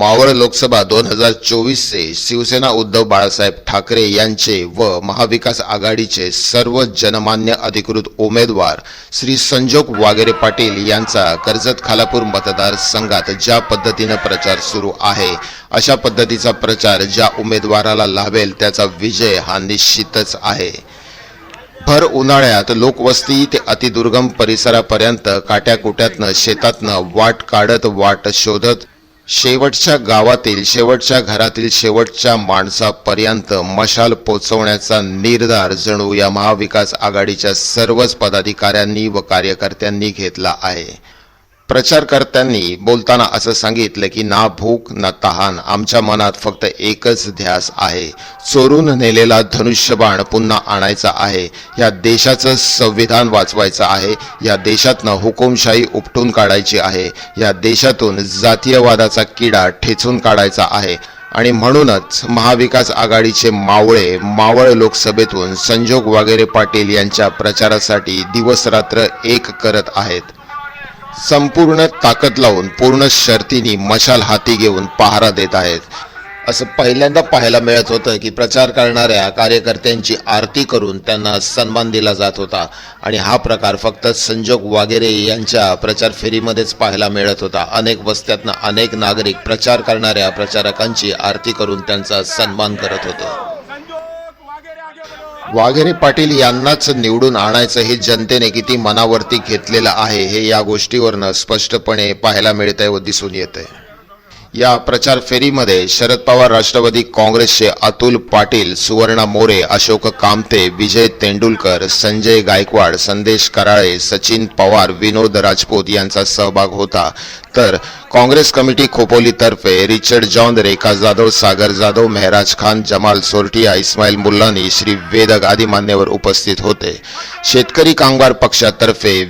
मावळ लोकसभा दोन हजार चोवीसचे शिवसेना उद्धव बाळासाहेब ठाकरे यांचे व महाविकास आघाडीचे सर्व जनमान्य अधिकृत उमेदवार श्री संजोग वागेरे पाटील यांचा कर्जत खालापूर मतदारसंघात ज्या पद्धतीनं प्रचार सुरू आहे अशा पद्धतीचा प्रचार ज्या उमेदवाराला लाभेल त्याचा विजय हा निश्चितच आहे. भर उन्हाळ्यात लोकवस्ती ते अतिदुर्गम परिसरापर्यंत काट्याकुट्यातनं शेतातनं वाट काढत वाट शोधत शेवटच्या गावातील शेवटच्या घरातील शेवटच्या माणसापर्यंत मशाल पोचवण्याचा निर्धार जणू या महाविकास आघाडीच्या सर्वच पदाधिकाऱ्यांनी व कार्यकर्त्यांनी घेतला आहे. प्रचारकर्त्यांनी बोलताना असं सांगितलं की ना भूक ना तहान आमच्या मनात फक्त एकच ध्यास आहे. चोरून नेलेला धनुष्यबाण पुन्हा आणायचा आहे. या देशाचं संविधान वाचवायचं आहे. या देशातनं हुकुमशाही उपटून काढायची आहे. या देशातून जातीयवादाचा किडा ठेचून काढायचा आहे. आणि म्हणूनच महाविकास आघाडीचे मावळे मावळ लोकसभेतून संजोग वागेरे पाटील यांच्या प्रचारासाठी दिवसरात्र एक करत आहेत. संपूर्ण ताकद लावून पूर्ण शर्तीनी मशाल हाती घेऊन पहारा देत आहेत. असं पहिल्यांदा पाहायला मिळत होतं की प्रचार करणाऱ्या कार्यकर्त्यांची आरती करून त्यांना सन्मान दिला जात होता. आणि हा प्रकार फक्त संजोग वागेरे यांच्या प्रचार फेरीमध्येच पाहायला मिळत होता. अनेक वस्त्यातनं अनेक नागरिक प्रचार करणाऱ्या प्रचारकांची आरती करून त्यांचा सन्मान करत होते. वाघेरे पाटील यांनाच निवडून आणायचं हे जनतेने किती मनावरती घेतलेलं आहे हे या गोष्टीवरनं स्पष्टपणे पाहायला मिळत आहे व दिसून येत आहे या प्रचार फेरीमध्ये शरद पवार राष्ट्रवादी काँग्रेसचे अतुल पाटील सुवर्णा मोरे अशोक कामते विजय तेंडुलकर संजय गायकवाड संदेश कराळे सचिन पवार विनोद राजपूत यांचा सहभाग होता. तर काँग्रेस कमिटी खोपोलीतर्फे रिचर्ड जॉन रेखा जाधव सागर जाधव मेहराज खान जमाल सोरटिया इस्माईल मुल्लानी श्री वेदक आदी मान्यवर उपस्थित होते. शेतकरी कामगार पक्षातर्फे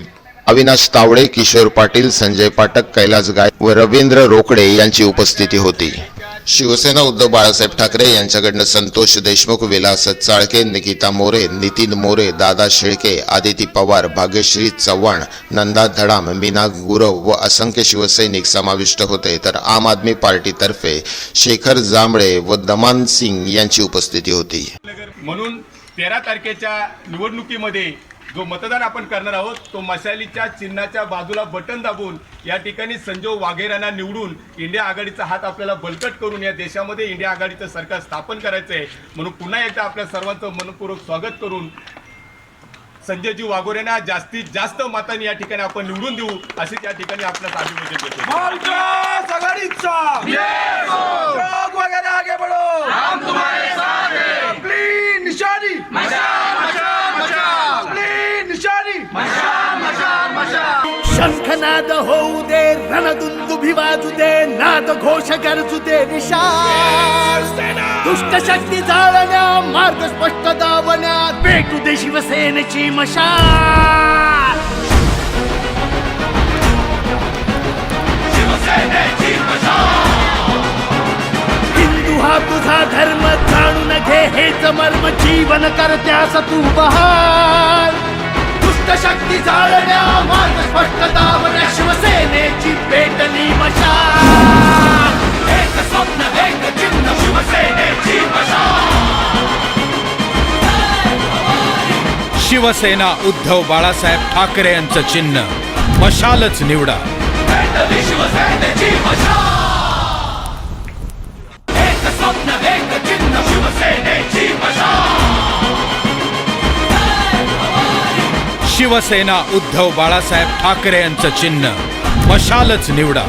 अविनाश तावडे किशोर पाटील संजय पाठक कैलास गाय व रवींद्र रोकडे यांची उपस्थिती होती. शिवसेना उद्धव बाळासाहेब ठाकरे यांच्याकडनं संतोष देशमुख विलास चाळके निकिता मोरे नितीन मोरे दादा शेळके आदिती पवार भाग्यश्री चव्हाण नंदा धडाम मीना गुरव व असंख्य शिवसैनिक समाविष्ट होते. तर आम आदमी पार्टीतर्फे शेखर जांभळे व दमान सिंग यांची उपस्थिती होती. म्हणून तेरा तारखेच्या निवडणुकीमध्ये जो मतदान आपण करणार आहोत तो मशालीच्या चिन्हाच्या बाजूला बटन दाबून या ठिकाणी संजय वाघेरांना निवडून इंडिया आघाडीचा हात आपल्याला बलकट करून या देशामध्ये इंडिया आघाडीचं सरकार स्थापन करायचं आहे म्हणून पुन्हा एकदा आपल्या सर्वांचं मनपूर्वक स्वागत करून संजयजी वाघोरेंना जास्तीत जास्त मतांनी या ठिकाणी आपण निवडून देऊ अशीच या ठिकाणी आपल्याला अभिवादन देतो. वगैरह आगे बढ़ो. शंखनाद होऊ दे रणदुंदुभी वाजू दे नाद घोष गरजू दे निशाल दुष्ट शक्ती जाळण्या मार्ग स्पष्ट दावण्यात भेटू दे शिवसेनेची मशाल. हिंदू हा तुझा धर्म जाणून घे हेच मर्म जीवन करत्यास तू दुष्ट शक्ती जाळण्या मार्ग शिवसेनेची पेटली मशाल एक स्वप्न एक चिन्ह शिवसेनेची शिवसेना उद्धव बाळासाहेब ठाकरे यांचं चिन्ह. मशालच निवडा. पेटली शिवसेनेची मशाल शिवसेना उद्धव बाळासाहेब ठाकरे यांचं चिन्ह. मशालच निवडा.